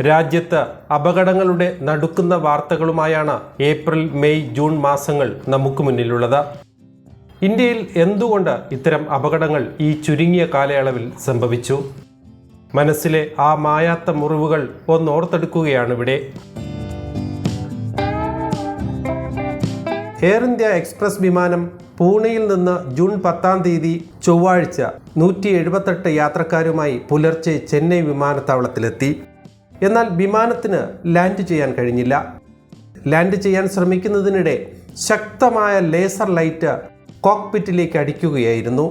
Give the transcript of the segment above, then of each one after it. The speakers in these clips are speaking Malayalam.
രാജ്യത്ത് അപകടങ്ങളുടെ നടുക്കുന്ന വാർത്തകളുമായാണ് ഏപ്രിൽ മെയ് ജൂൺ മാസങ്ങൾ നമുക്ക് മുന്നിലുള്ളത്. ഇന്ത്യയിൽ എന്തുകൊണ്ട് ഇത്തരം അപകടങ്ങൾ ഈ ചുരുങ്ങിയ കാലയളവിൽ സംഭവിച്ചു? മനസ്സിലെ ആ മായാത്ത മുറിവുകൾ ഒന്നോർത്തെടുക്കുകയാണ് ഇവിടെ. എയർ ഇന്ത്യ എക്സ്പ്രസ് വിമാനം പൂനെയിൽ നിന്ന് ജൂൺ പത്താം തീയതി ചൊവ്വാഴ്ച നൂറ്റി എഴുപത്തെട്ട് യാത്രക്കാരുമായി പുലർച്ചെ ചെന്നൈ വിമാനത്താവളത്തിലെത്തി. എന്നാൽ വിമാനത്തിന് ലാൻഡ് ചെയ്യാൻ കഴിഞ്ഞില്ല. ലാൻഡ് ചെയ്യാൻ ശ്രമിക്കുന്നതിനിടെ ശക്തമായ ലേസർ ലൈറ്റ് കോക്ക്പിറ്റിലേക്ക് അടിക്കുകയായിരുന്നു.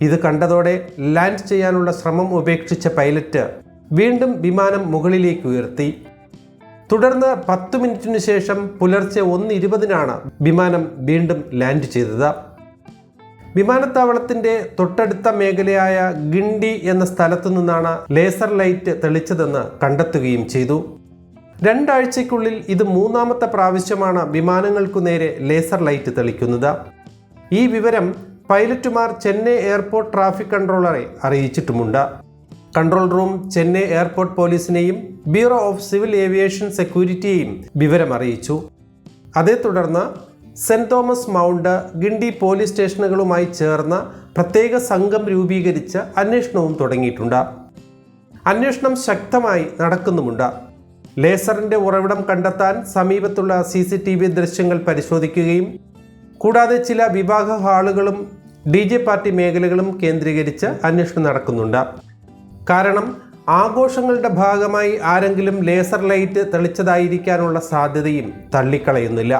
ഇത് കണ്ടതോടെ ലാൻഡ് ചെയ്യാനുള്ള ശ്രമം ഉപേക്ഷിച്ച പൈലറ്റ് വീണ്ടും വിമാനം മുകളിലേക്ക് ഉയർത്തി. തുടർന്ന് പത്ത് മിനിറ്റിനു ശേഷം പുലർച്ചെ ഒന്ന് ഇരുപതിനാണ് വിമാനം വീണ്ടും ലാൻഡ് ചെയ്തത്. വിമാനത്താവളത്തിന്റെ തൊട്ടടുത്ത മേഖലയായ ഗിണ്ടി എന്ന സ്ഥലത്തു നിന്നാണ് ലേസർ ലൈറ്റ് തെളിച്ചതെന്ന് കണ്ടെത്തുകയും ചെയ്തു. രണ്ടാഴ്ചയ്ക്കുള്ളിൽ ഇത് മൂന്നാമത്തെ പ്രാവശ്യമാണ് വിമാനങ്ങൾക്കു നേരെ ലേസർ ലൈറ്റ് തെളിക്കുന്നത്. ഈ വിവരം പൈലറ്റുമാർ ചെന്നൈ എയർപോർട്ട് ട്രാഫിക് കൺട്രോളറെ അറിയിച്ചിട്ടുമുണ്ട്. കൺട്രോൾ റൂം ചെന്നൈ എയർപോർട്ട് പോലീസിനെയും ബ്യൂറോ ഓഫ് സിവിൽ ഏവിയേഷൻ സെക്യൂരിറ്റിയെയും വിവരം അറിയിച്ചു അതേ തുടർന്ന് saint Thomas mount Guindy police സ്റ്റേഷനുകളുമായി ചേർന്ന പ്രത്യേക സംഘം രൂപീകരിച്ച് അന്വേഷണവും തുടങ്ങിയിട്ടുണ്ട്. അന്വേഷണം ശക്തമായി നടക്കുന്നുമുണ്ട്. ലേസറിന്റെ ഉറവിടം കണ്ടെത്താൻ സമീപത്തുള്ള സി സി ടി വി ദൃശ്യങ്ങൾ പരിശോധിക്കുകയും കൂടാതെ ചില വിഭാഗ ഹാളുകളും ഡി ജെ പാർട്ടി മേഖലകളും കേന്ദ്രീകരിച്ച് അന്വേഷണം നടക്കുന്നുണ്ട്. കാരണം ആഘോഷങ്ങളുടെ ഭാഗമായി ആരെങ്കിലും ലേസർ ലൈറ്റ് തെളിച്ചതായിരിക്കാനുള്ള സാധ്യതയും തള്ളിക്കളയുന്നില്ല.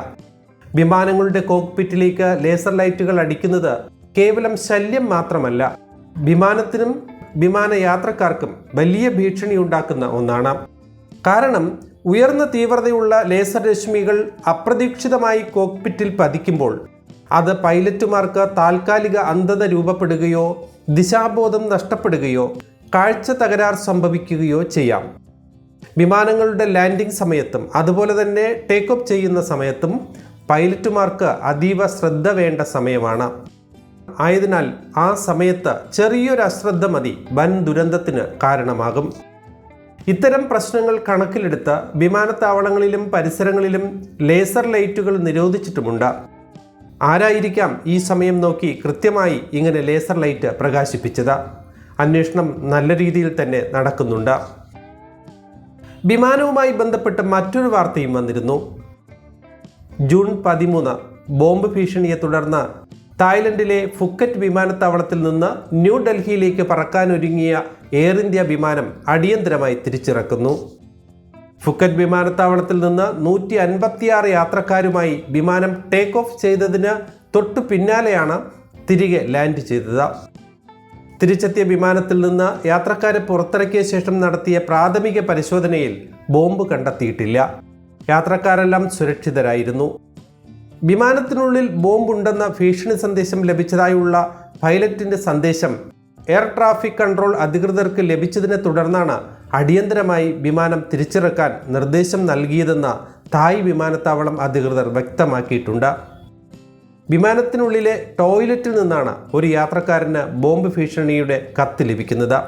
വിമാനങ്ങളുടെ കോക്ക്പിറ്റിലേക്ക് ലേസർ ലൈറ്റുകൾ അടിക്കുന്നത് കേവലം ശല്യം മാത്രമല്ല. വിമാനത്തിനും വിമാന യാത്രക്കാർക്കും വലിയ ഭീഷണി ഉണ്ടാക്കുന്ന ഒന്നാണ്. കാരണം ഉയർന്ന തീവ്രതയുള്ള ലേസർ രശ്മികൾ അപ്രതീക്ഷിതമായി കോക്ക്പിറ്റിൽ പതിക്കുമ്പോൾ അത് പൈലറ്റുമാർക്ക് താൽക്കാലിക അന്ധത രൂപപ്പെടുകയോ ദിശാബോധം നഷ്ടപ്പെടുകയോ കാഴ്ച തകരാർ സംഭവിക്കുകയോ ചെയ്യാം. വിമാനങ്ങളുടെ ലാൻഡിംഗ് സമയത്തും അതുപോലെ തന്നെ ടേക്ക് ഓഫ് ചെയ്യുന്ന സമയത്തും പൈലറ്റുമാർക്ക് അതീവ ശ്രദ്ധ വേണ്ട സമയമാണ്. ആയതിനാൽ ആ സമയത്ത് ചെറിയൊരു അശ്രദ്ധ മതി വൻ ദുരന്തത്തിന് കാരണമാകും. ഇത്തരം പ്രശ്നങ്ങൾ കണക്കിലെടുത്ത് വിമാനത്താവളങ്ങളിലും പരിസരങ്ങളിലും ലേസർ ലൈറ്റുകൾ നിരോധിച്ചിട്ടുമുണ്ട്. ആരായിരിക്കാം ഈ സമയം നോക്കി കൃത്യമായി ഇങ്ങനെ ലേസർ ലൈറ്റ് പ്രകാശിപ്പിച്ചത്? അന്വേഷണം നല്ല രീതിയിൽ തന്നെ നടക്കുന്നുണ്ട്. വിമാനവുമായി ബന്ധപ്പെട്ട് മറ്റൊരു വാർത്തയും വന്നിരുന്നു. ജൂൺ പതിമൂന്ന് ബോംബ് ഭീഷണിയെ തുടർന്ന് തായ്ലൻഡിലെ ഫുക്കറ്റ് വിമാനത്താവളത്തിൽ നിന്ന് ന്യൂഡൽഹിയിലേക്ക് പറക്കാനൊരുങ്ങിയ എയർ ഇന്ത്യ വിമാനം അടിയന്തരമായി തിരിച്ചിറക്കുന്നു. ഫുക്കറ്റ് വിമാനത്താവളത്തിൽ നിന്ന് നൂറ്റി അൻപത്തിയാറ് യാത്രക്കാരുമായി വിമാനം ടേക്ക് ഓഫ് ചെയ്തതിന് തൊട്ടു പിന്നാലെയാണ് തിരികെ ലാൻഡ് ചെയ്തത്. തിരിച്ചെത്തിയ വിമാനത്തിൽ നിന്ന് യാത്രക്കാരെ പുറത്തിറക്കിയ ശേഷം നടത്തിയ പ്രാഥമിക പരിശോധനയിൽ ബോംബ് കണ്ടെത്തിയിട്ടില്ല. യാത്രക്കാരെല്ലാം സുരക്ഷിതരായിരുന്നു. വിമാനത്തിനുള്ളിൽ ബോംബുണ്ടെന്ന ഭീഷണി സന്ദേശം ലഭിച്ചതായുള്ള പൈലറ്റിന്റെ സന്ദേശം എയർ ട്രാഫിക് കൺട്രോൾ അധികൃതർക്ക് ലഭിച്ചതിനെ തുടർന്നാണ് അടിയന്തരമായി വിമാനം തിരിച്ചിറക്കാൻ നിർദ്ദേശം നൽകിയതെന്ന് തായ് വിമാനത്താവളം അധികൃതർ വ്യക്തമാക്കിയിട്ടുണ്ട്. വിമാനത്തിനുള്ളിലെ ടോയ്ലറ്റിൽ നിന്നാണ് ഒരു യാത്രക്കാരന് ബോംബ് ഭീഷണിയുടെ കത്ത് ലഭിക്കുന്നത്.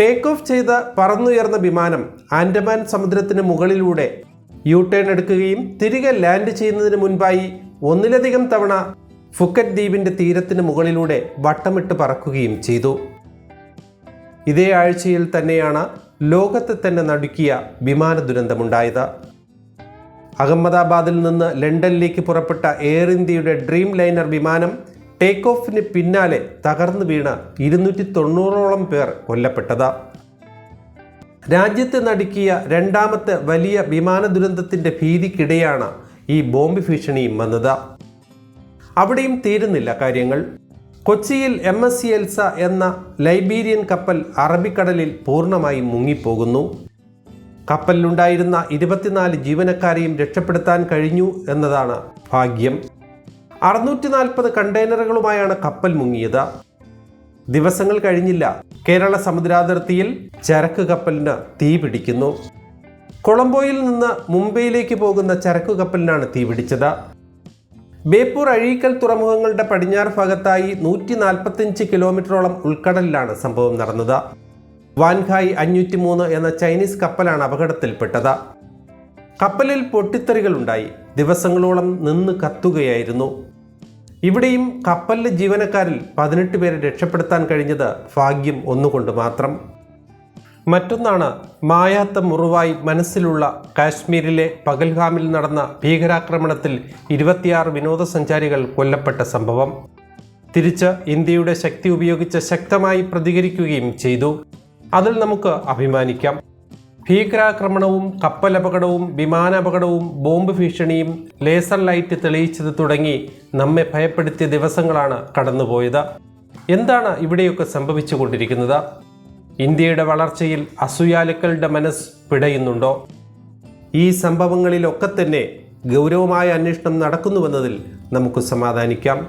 ടേക്ക് ഓഫ് ചെയ്ത് പറന്നുയർന്ന വിമാനം ആൻഡമാൻ സമുദ്രത്തിന് മുകളിലൂടെ യു ടേൺ എടുക്കുകയും തിരികെ ലാൻഡ് ചെയ്യുന്നതിന് മുൻപായി ഒന്നിലധികം തവണ ഫുക്കറ്റ് ദ്വീപിന്റെ തീരത്തിന് മുകളിലൂടെ വട്ടമിട്ട് പറക്കുകയും ചെയ്തു. ഇതേ ആഴ്ചയിൽ തന്നെയാണ് ലോകത്തെ തന്നെ നടുക്കിയ വിമാന ദുരന്തമുണ്ടായത്. അഹമ്മദാബാദിൽ നിന്ന് ലണ്ടനിലേക്ക് പുറപ്പെട്ട എയർ ഇന്ത്യയുടെ ഡ്രീം ലൈനർ വിമാനം ടേക്ക് ഓഫിന് പിന്നാലെ തകർന്നു വീണ് ഇരുന്നൂറ്റി തൊണ്ണൂറോളം പേർ കൊല്ലപ്പെട്ടത്. രാജ്യത്തെ നടുക്കിയ രണ്ടാമത്തെ വലിയ വിമാന ദുരന്തത്തിന്റെ ഭീതിക്കിടെയാണ് ഈ ബോംബ് ഭീഷണിയും വന്നത്. അവിടെയും തീരുന്നില്ല കാര്യങ്ങൾ. കൊച്ചിയിൽ എം എസ് സി എൽസ എന്ന ലൈബീരിയൻ കപ്പൽ അറബിക്കടലിൽ പൂർണമായും മുങ്ങിപ്പോകുന്നു. കപ്പലിലുണ്ടായിരുന്ന ഇരുപത്തിനാല് ജീവനക്കാരെയും രക്ഷപ്പെടുത്താൻ കഴിഞ്ഞു എന്നതാണ് ഭാഗ്യം. അറുന്നൂറ്റി നാൽപ്പത് കണ്ടെയ്നറുകളുമായാണ് കപ്പൽ മുങ്ങിയത്. ദിവസങ്ങൾ കഴിഞ്ഞില്ല. കേരള സമുദ്രാതിർത്തിയിൽ ചരക്ക് കപ്പലിന് തീ പിടിക്കുന്നു. കൊളംബോയിൽ നിന്ന് മുംബൈയിലേക്ക് പോകുന്ന ചരക്ക് കപ്പലിനാണ് തീ പിടിച്ചത്. ബേപ്പൂർ അഴീക്കൽ തുറമുഖങ്ങളുടെ പടിഞ്ഞാറ് ഭാഗത്തായി നൂറ്റി നാൽപ്പത്തിയഞ്ച് കിലോമീറ്ററോളം ഉൾക്കടലിലാണ് സംഭവം നടന്നത്. വാൻഖായ് അഞ്ഞൂറ്റി മൂന്ന് എന്ന ചൈനീസ് കപ്പലാണ് അപകടത്തിൽപ്പെട്ടത്. കപ്പലിൽ പൊട്ടിത്തെറികളുണ്ടായി. ദിവസങ്ങളോളം നിന്ന് കത്തുകയായിരുന്നു. ഇവിടെയും കപ്പലിലെ ജീവനക്കാരിൽ പതിനെട്ട് പേരെ രക്ഷപ്പെടുത്താൻ കഴിഞ്ഞത് ഭാഗ്യം ഒന്നുകൊണ്ട് മാത്രം. മറ്റൊന്നാണ് മായാത്ത മുറിവായി മനസ്സിലുള്ള കാശ്മീരിലെ പകൽഗാമിൽ നടന്ന ഭീകരാക്രമണത്തിൽ ഇരുപത്തിയാറ് വിനോദസഞ്ചാരികൾ കൊല്ലപ്പെട്ട സംഭവം. തിരിച്ച് ഇന്ത്യയുടെ ശക്തി ഉപയോഗിച്ച് ശക്തമായി പ്രതികരിക്കുകയും ചെയ്തു. അതിൽ നമുക്ക് അഭിമാനിക്കാം. ഭീകരാക്രമണവും കപ്പലപകടവും വിമാനാപകടവും ബോംബ് ഭീഷണിയും ലേസർ ലൈറ്റ് തെളിയിച്ചത് തുടങ്ങി നമ്മെ ഭയപ്പെടുത്തിയ ദിവസങ്ങളാണ് കടന്നുപോയത്. എന്താണ് ഇവിടെയൊക്കെ സംഭവിച്ചുകൊണ്ടിരിക്കുന്നത്? ഇന്ത്യയുടെ വളർച്ചയിൽ അസൂയാലുക്കളുടെ മനസ്സ് പിടയുന്നുണ്ടോ? ഈ സംഭവങ്ങളിലൊക്കെ തന്നെ ഗൗരവമായ അന്വേഷണം നടക്കുന്നുവെന്നതിൽ നമുക്ക് സമാധാനിക്കാം.